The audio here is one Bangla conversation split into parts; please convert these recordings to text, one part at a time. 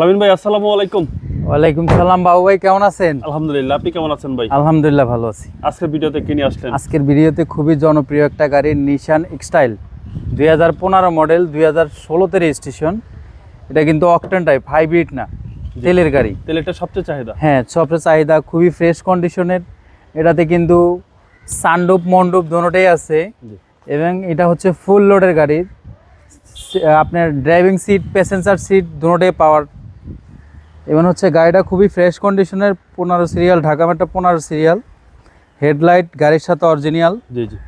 আলামিন ভাই আসসালামু আলাইকুম। ওয়ালাইকুম সালাম বাবু ভাই কেমন আছেন? আলহামদুলিল্লাহ আপনি কেমন আছেন ভাই? আলহামদুলিল্লাহ ভালো আছি। আজকের ভিডিওতে কিনে আসলেন? আজকের ভিডিওতে খুবই জনপ্রিয় একটা গাড়ি নিশান এক্সটাইল দুই হাজার পনেরো মডেল দুই হাজার ষোলোতে রেজিস্ট্রেশন এটা কিন্তু অকটেন টাইপ হাইব্রিড না তেলের গাড়ি। তেলেরটা সবচেয়ে চাহিদা? হ্যাঁ সবচেয়ে চাহিদা খুবই ফ্রেশ কন্ডিশনের এটাতে কিন্তু সানডুপ মন্ডুপ দোনোটাই আছে। এবং এটা হচ্ছে ফুল লোডের গাড়ি আপনার ড্রাইভিং সিট প্যাসেঞ্জার সিট দোনোটাই পাওয়ার এবং হচ্ছে গাড়িটা খুবই ফ্রেশ কন্ডিশনের পনেরো সিরিয়াল ঢাকা মেট্রো পনেরো সিরিয়াল হেডলাইট গাড়ির সাথে অরিজিনাল জি জি।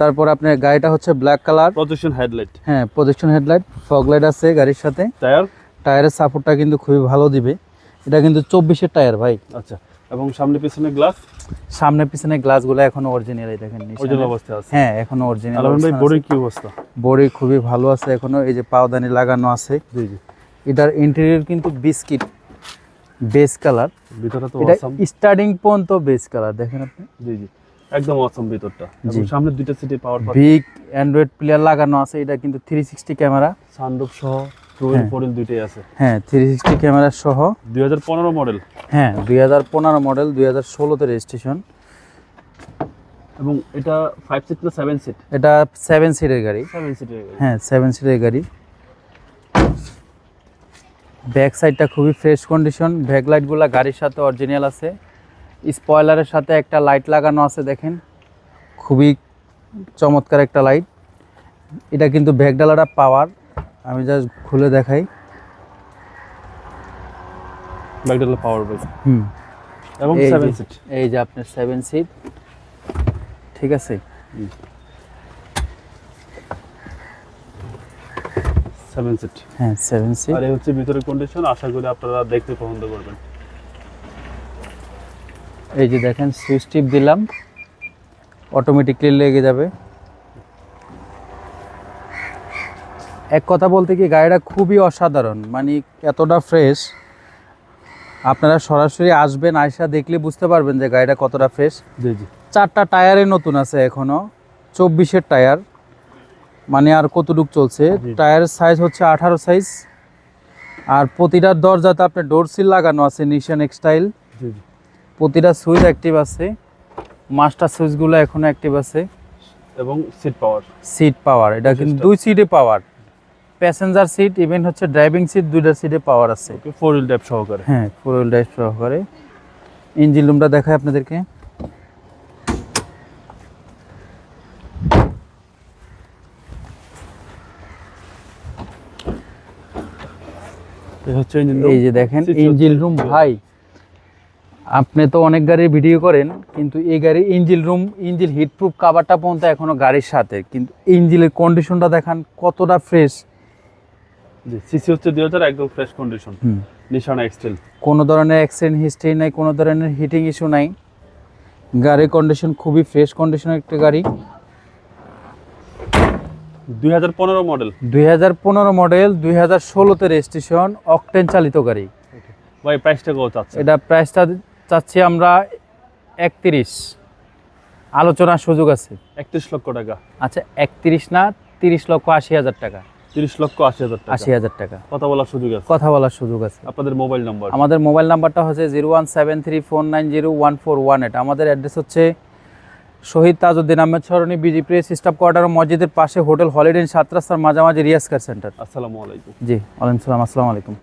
তারপর আপনার গাড়িটা হচ্ছে ব্ল্যাক কালার প্রজেকশন হেডলাইট হ্যাঁ প্রজেকশন হেডলাইট ফগ লাইট আছে গাড়ির সাথে। টায়ার টায়ারের সাপোর্টটা কিন্তু খুবই ভালো দিবে। এটা কিন্তু চব্বিশের টায়ার ভাই। আচ্ছা এবং সামনে পিছনে গ্লাস সামনে পিছনে গ্লাসগুলো এখনও অরিজিনাল দেখেন। অরিজিনাল অবস্থায় আছে। হ্যাঁ এখনও অরিজিনাল ভাই বডির কি অবস্থা? বডি খুবই ভালো আছে এখনও এই যে পাওদানি লাগানো আছে। জি জি। এটার ইন্টেরিয়র কিন্তু বিস্কিট বেস কালার ভিতরে তো অসাম স্টার্টিং পর্যন্ত বেস কালার দেখেন আপনি। জি জি। একদম অসাম ভিতরটা। এবং সামনে দুইটা সিটে পাওয়ার বিগ অ্যান্ড্রয়েড প্লেয়ার লাগানো আছে এটা কিন্তু থ্রি সিক্সটি ক্যামেরা সানরুফ সহ রোয়েল হ্যাঁ। পরেল দুইটাই আছে। হ্যাঁ থ্রি সিক্সটি ক্যামেরা সহ। 2015 মডেল হ্যাঁ দুই হাজার পনেরো মডেল দুই হাজার ষোলোতে রেজিস্ট্রেশন এবং এটা 5 সিট না 7 সিট এটা সেভেন সিটের গাড়ি। 7 সিটের গাড়ি। হ্যাঁ সেভেন সিটের গাড়ি। ব্যাক সাইডটা খুবই ফ্রেশ কন্ডিশন ব্যাক লাইটগুলো গাড়ির সাথে অরিজিনাল আছে। স্পয়লারের সাথে একটা লাইট লাগানো আছে দেখেন। খুবই চমৎকার একটা লাইট এটা কিন্তু ব্যাক ডালাটা পাওয়ার আমি জাস্ট খুলে দেখাই। পাওয়ার বাইক হুম। এবং এই 7 সিট এই যে আপনার সেভেন সিট ঠিক আছে? 7 সিট হ্যাঁ সেভেন সিট আর এই হচ্ছে ভিতরের কন্ডিশন আশা করি আপনারা দেখতে পছন্দ করবেন। এই যে দেখেন সুইচ টিপ দিলাম অটোমেটিকলি লেগে যাবে। এক কথা বলতে কি গাড়িটা খুবই অসাধারণ মানে এতটা ফ্রেশ আপনারা সরাসরি আসবেন আয়সা দেখলে বুঝতে পারবেন যে গাড়িটা কতটা ফ্রেশ জি জি। চারটা টায়ারে নতুন আছে এখনও চব্বিশের টায়ার মানে আর কতটুক চলছে? টায়ার সাইজ হচ্ছে আঠারো সাইজ আর প্রতিটা দরজাতে আপনার ডোর সিল লাগানো আছে নিশান এক্সটাইল জি জি। প্রতিটা সুইচ অ্যাক্টিভ আছে। মাস্টার সুইচগুলো এখনও অ্যাক্টিভ আছে। এবং সিট পাওয়ার সিট পাওয়ার এটা কিন্তু দুই সিটে পাওয়ার প্যাসেঞ্জার সিট ইভেন হচ্ছে ড্রাইভিং সিট দুইটা সিটে পাওয়ার আছে। ওকে ফোর হুইল ড্রাইভ সহকারে। হ্যাঁ ফোর হুইল ড্রাইভ সহকারে। ইঞ্জিন রুমটা দেখায় আপনাদেরকে। এই যে দেখেন ইঞ্জিন রুম ভাই। আপনি তো অনেক গাড়ির ভিডিও করেন কিন্তু এই গাড়ির ইঞ্জিন রুম ইঞ্জিন হিটপ্রুফ কাভারটা পর্যন্ত এখনও গাড়ির সাথে। কিন্তু ইঞ্জিনের কন্ডিশনটা দেখান কতটা ফ্রেশ সিসি হচ্ছে 2000 একদম ফ্রেশ কন্ডিশন নিশান এক্সটেল কোনো ধরনের অ্যাক্সিডেন্ট হিস্ট্রি নাই কোনো ধরনের হিটিং ইস্যু নাই। গাড়ির কন্ডিশন খুবই ফ্রেশ কন্ডিশনের একটা গাড়ি। 2015 মডেল। দুই হাজার পনেরো মডেল দুই হাজার ষোলোতে রেজিস্ট্রেশন অকটেন চালিত গাড়ি। ভাই প্রাইসটা কত চাচ্ছে এটা প্রাইসটা চাচ্ছি আমরা একত্রিশ। আলোচনার সুযোগ আছে। 31 লক্ষ টাকা। আচ্ছা একত্রিশ না তিরিশ লক্ষ আশি হাজার টাকা। 30 লক্ষ 80 হাজার টাকা। আশি হাজার টাকা। কথা বলার সুযোগ আছে? কথা বলার সুযোগ আছে। আপনাদের মোবাইল নাম্বার আমাদের মোবাইল নাম্বারটা হচ্ছে zero one seven three four nine zero one four one. Eight আমাদের অ্যাড্রেস হচ্ছে Shahid Tajuddin Ahmed Sarani BG press staff quarter ও মসজিদের পাশে হোটেল হলিডে ইন সাত রাস্তার মাঝামাঝি রিয়াজ কার সেন্টার। আসসালামু আলাইকুম। জি ওয়ালাইকুম সালাম আসসালামু আলাইকুম।